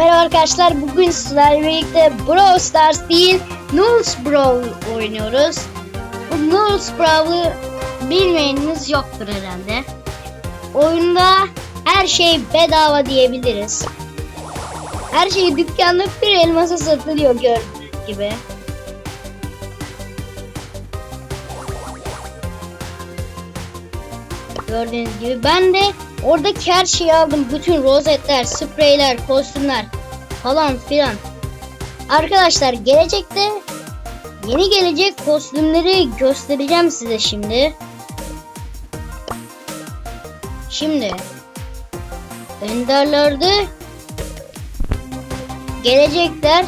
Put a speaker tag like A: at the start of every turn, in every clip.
A: Merhaba arkadaşlar bugün sizlerle birlikte Brawl Stars değil Noodles Brawl oynuyoruz. Bu Noodles Brawl'ı bilmeyeniniz yoktur herhalde. Oyunda her şey bedava diyebiliriz. Her şey dükkanda bir elmasa satılıyor gördüğünüz gibi. Gördüğünüz gibi ben de oradaki her şeyi aldım. Bütün rozetler, spreyler, kostümler falan filan. Arkadaşlar gelecekte yeni gelecek kostümleri göstereceğim size şimdi. Şimdi Enderlerde gelecekler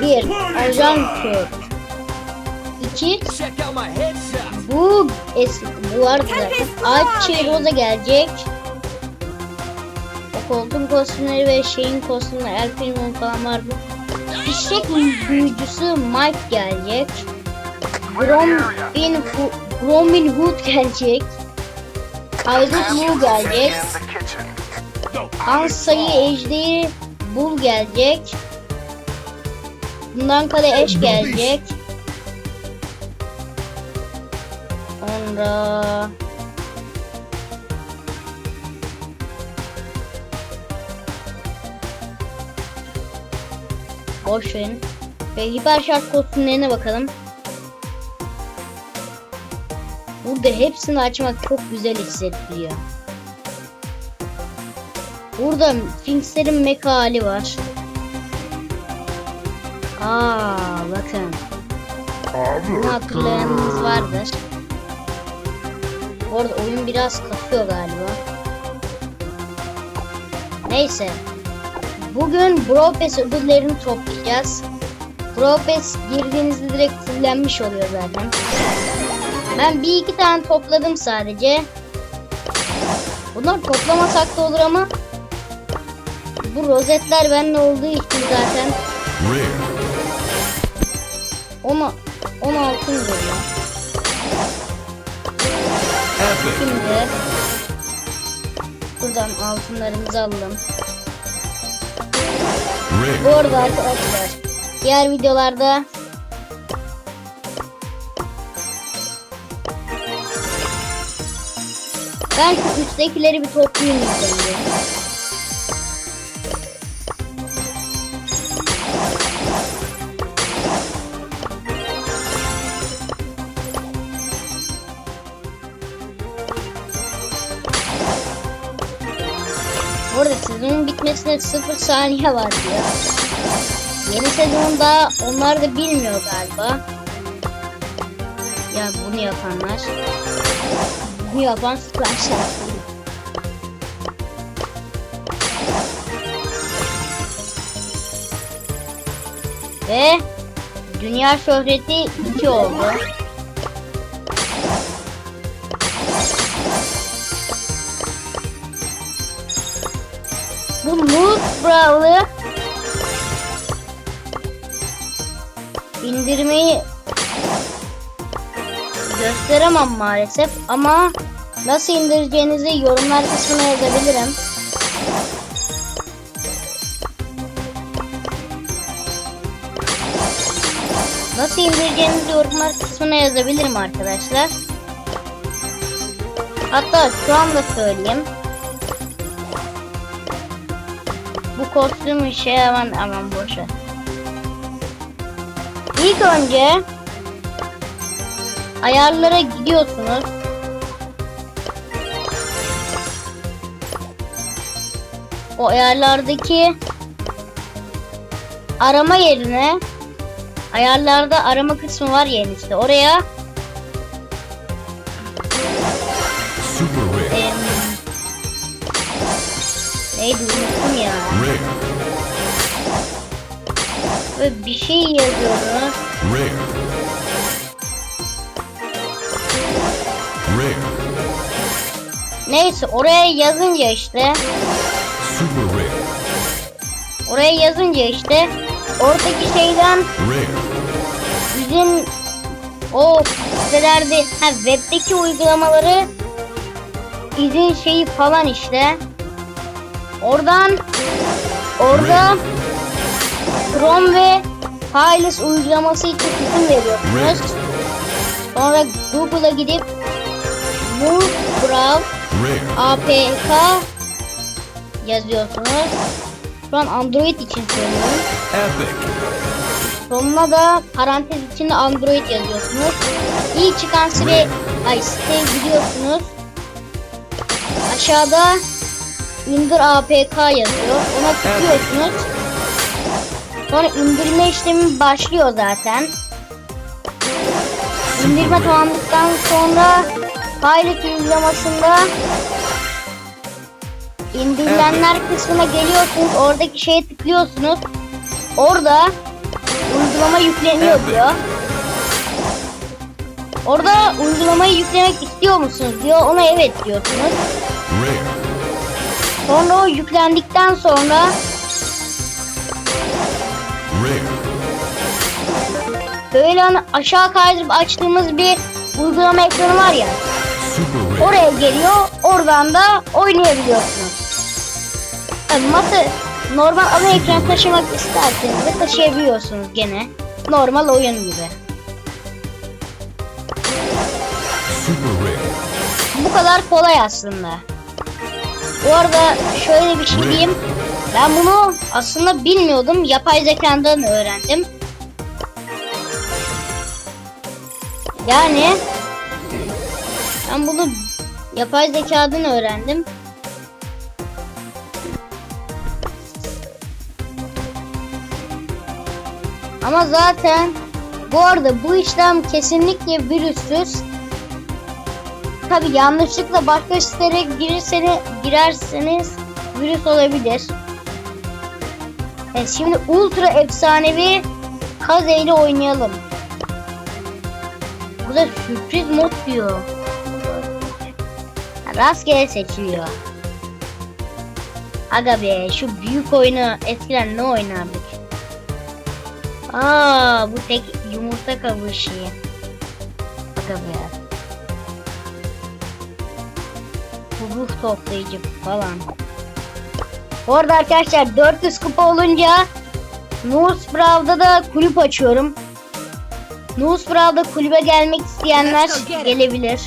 A: bir ajan kök 2
B: Check out my headshot.
A: bu es bu arada Archie Rosa gelecek. O koltuğun kostümleri ve şeyin kostümleri El Primo falan var bu. Fişek büyücüsü Mike gelecek. Grombin, Hu- Grombin Hood gelecek. Haydut Mu gelecek. Hans Sayı Ejderi Bull gelecek. Bundan kale eş gelecek. Sonra Boş verin. Ve hiper şart kostümlerine bakalım. Burada hepsini açmak çok güzel hissettiriyor. Burada Finks'lerin mecha hali var. Aa bakın. Hatırlayanınız vardır. Bu arada oyun biraz kasıyor galiba. Neyse. Bugün Brawl Pass ödüllerini toplayacağız. Brawl Pass girdiğinizde direkt fullenmiş oluyor zaten. Ben bir iki tane topladım sadece. Bunlar toplamasak da olur ama bu rozetler bende olduğu için zaten
C: Rare.
A: 10 16 veriyor. Şimdi buradan altınlarımızı alalım. Bu arada arkadaşlar diğer videolarda ben üsttekileri bir toplayayım. ilk önce. Bu arada sezonun bitmesine 0 saniye var diyor. Yeni sezon daha onlar da bilmiyor galiba. Ya bunu yapanlar. Bunu yapan Splash. Ve dünya şöhreti 2 oldu. Bu Brawl'ı indirmeyi gösteremem maalesef ama nasıl indireceğinizi yorumlar kısmına yazabilirim. Nasıl indireceğinizi yorumlar kısmına yazabilirim arkadaşlar. Hatta şu anda söyleyeyim. Bu kostüm işe hemen hemen boşa. İlk önce ayarlara gidiyorsunuz. O ayarlardaki arama yerine ayarlarda arama kısmı var ya en üstte. Oraya
C: Super
A: neydi unuttum ya. Böyle bir şey yazıyorsunuz.
C: Rare. Rare.
A: Neyse oraya yazınca işte
C: Super rare.
A: oraya yazınca işte oradaki şeyden
C: Rare.
A: bizim o sitelerde ha, webdeki uygulamaları izin şeyi falan işte oradan orada Chrome ve Files uygulaması için izin veriyorsunuz. Sonra Google'a gidip Move Browse. APK yazıyorsunuz. Şu an Android için söylüyorum.
C: Epic.
A: Sonuna da parantez içinde Android yazıyorsunuz. İlk çıkan site, ay siteye gidiyorsunuz. Aşağıda indir APK yazıyor. Ona tıklıyorsunuz. Sonra indirme işlemi başlıyor zaten. İndirme tamamladıktan sonra Pilot uygulamasında indirilenler kısmına geliyorsunuz. Oradaki şeye tıklıyorsunuz. Orada uygulama yükleniyor diyor. Orada uygulamayı yüklemek istiyor musunuz diyor. Ona evet diyorsunuz. Sonra o yüklendikten sonra böyle hani aşağı kaydırıp açtığımız bir uygulama ekranı var ya. Oraya geliyor. Oradan da oynayabiliyorsunuz. Yani masa normal ana ekran taşımak isterseniz de taşıyabiliyorsunuz gene. Normal oyun gibi. Bu kadar kolay aslında. Bu arada şöyle bir şey diyeyim. Ben bunu aslında bilmiyordum. Yapay zekadan öğrendim. Yani ben bunu yapay zekadan öğrendim. Ama zaten bu arada bu işlem kesinlikle virüsüz. Tabi yanlışlıkla başka sitelere girirseniz, girerseniz virüs olabilir. Evet şimdi ultra efsanevi Kaze ile oynayalım. Burada sürpriz mod diyor. Rastgele seçiliyor. Aga be şu büyük oyunu eskiden ne oynardık? Aa bu tek yumurta kabuğu. Aga be. Ruh toplayıcı falan. Bu arada arkadaşlar 400 kupa olunca Nus Brawl'da da kulüp açıyorum. Nus Brawl'da kulübe gelmek isteyenler gelebilir.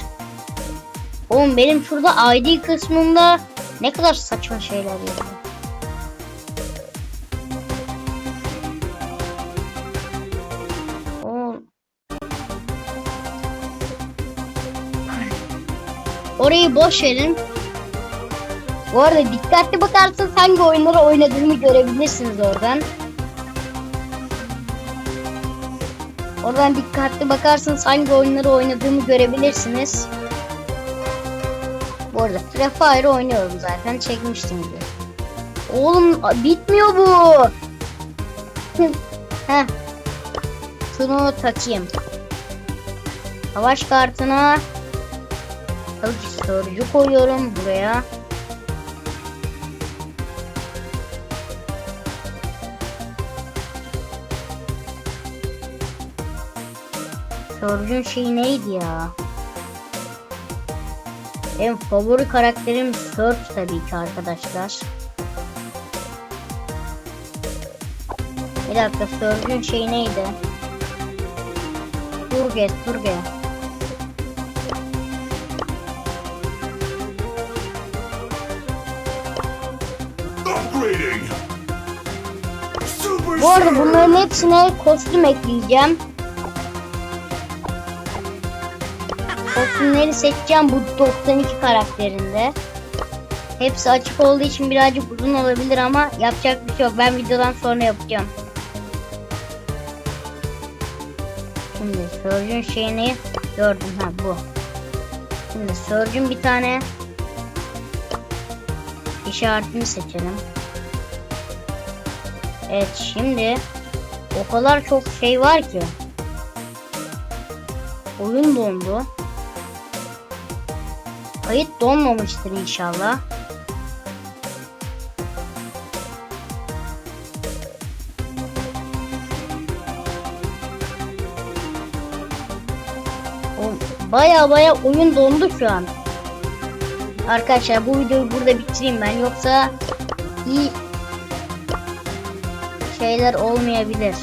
A: Oğlum benim şurada ID kısmında ne kadar saçma şeyler yazıyor. Orayı boş verin. Bu arada dikkatli bakarsanız hangi oyunları oynadığımı görebilirsiniz oradan. Oradan dikkatli bakarsanız hangi oyunları oynadığımı görebilirsiniz. Bu arada Free Fire oynuyorum zaten çekmiştim diye. Oğlum bitmiyor bu. Heh. Şunu takayım. Savaş kartına ki sorucu koyuyorum buraya. Sorucun şey neydi ya? Benim favori karakterim Surge tabii ki arkadaşlar. Bir dakika Surge'un şey neydi?
C: Upgrading. Super
A: Bu arada bunların hepsine kostüm ekleyeceğim. Kostümleri seçeceğim bu 92 karakterinde. Hepsi açık olduğu için birazcık uzun olabilir ama yapacak bir şey yok. Ben videodan sonra yapacağım. Şimdi Surge'un şeyini gördüm ha bu. Şimdi Surge'un bir tane işaretini seçelim. Evet şimdi o kadar çok şey var ki. Oyun dondu. Kayıt donmamıştır inşallah. Baya baya oyun dondu şu an. Arkadaşlar bu videoyu burada bitireyim ben yoksa iyi şeyler olmayabilir.